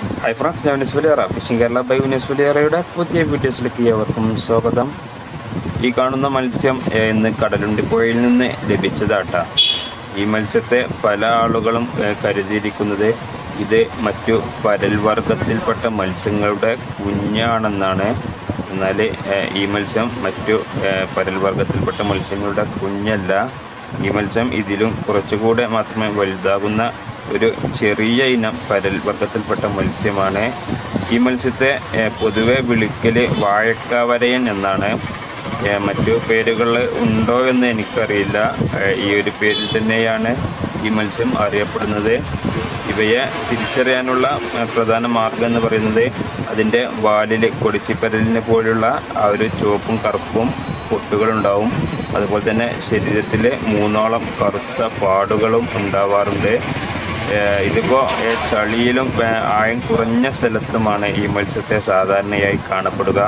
Hi friends ഞാൻ Vinees Valiyara fishing Kerala by Vinees വലിയറയുടെ പുതിയ വീഡിയോസിലേക്ക് ഏവർക്കും സ്വാഗതം. ഈ കാണുന്ന മത്സ്യം ഇന്ന് കടലുണ്ടി പുഴയിൽ നിന്ന് ലഭിച്ചതാട്ട. ഈ മത്സ്യത്തെ പല ആളുകളും കരുതിയിരിക്കുന്നത് ഇത് മറ്റു പരൽവർഗത്തിൽപ്പെട്ട മത്സ്യങ്ങളുടെ കുഞ്ഞാണെന്നാണ്. എന്നാൽ ഈ മത്സ്യം മറ്റു പരൽവർഗത്തിൽപ്പെട്ട മത്സ്യങ്ങളുടെ കുഞ്ഞല്ല. ഈ മത്സ്യം ഇതിലും കുറച്ചുകൂടെ മാത്രമേ വലുതാകുന്ന ഒരു ചെറിയ ഇനം പരൽ വർഗത്തിൽപ്പെട്ട മത്സ്യമാണ്. ഈ മത്സ്യത്തെ പൊതുവെ വിളിക്കൽ വാഴക്കാവരയൻ എന്നാണ്. മറ്റു പേരുകൾ ഉണ്ടോ എന്ന് എനിക്കറിയില്ല. ഈ ഒരു പേരിൽ തന്നെയാണ് ഈ മത്സ്യം അറിയപ്പെടുന്നത്. ഇവയെ തിരിച്ചറിയാനുള്ള പ്രധാന മാർഗം എന്ന് പറയുന്നത് അതിന്റെ വാലിൽ കൊടിച്ചിപ്പരലിനെ പോലുള്ള ആ ഒരു ചുവപ്പും കറുപ്പും പൊട്ടുകളുണ്ടാവും. അതുപോലെ തന്നെ ശരീരത്തിൽ മൂന്നോളം കറുത്ത പാടുകളും ഉണ്ടാവാറുണ്ട്. ഇതിപ്പോൾ ചളിയിലും ആയം കുറഞ്ഞ സ്ഥലത്തുമാണ് ഈ മത്സ്യത്തെ സാധാരണയായി കാണപ്പെടുക.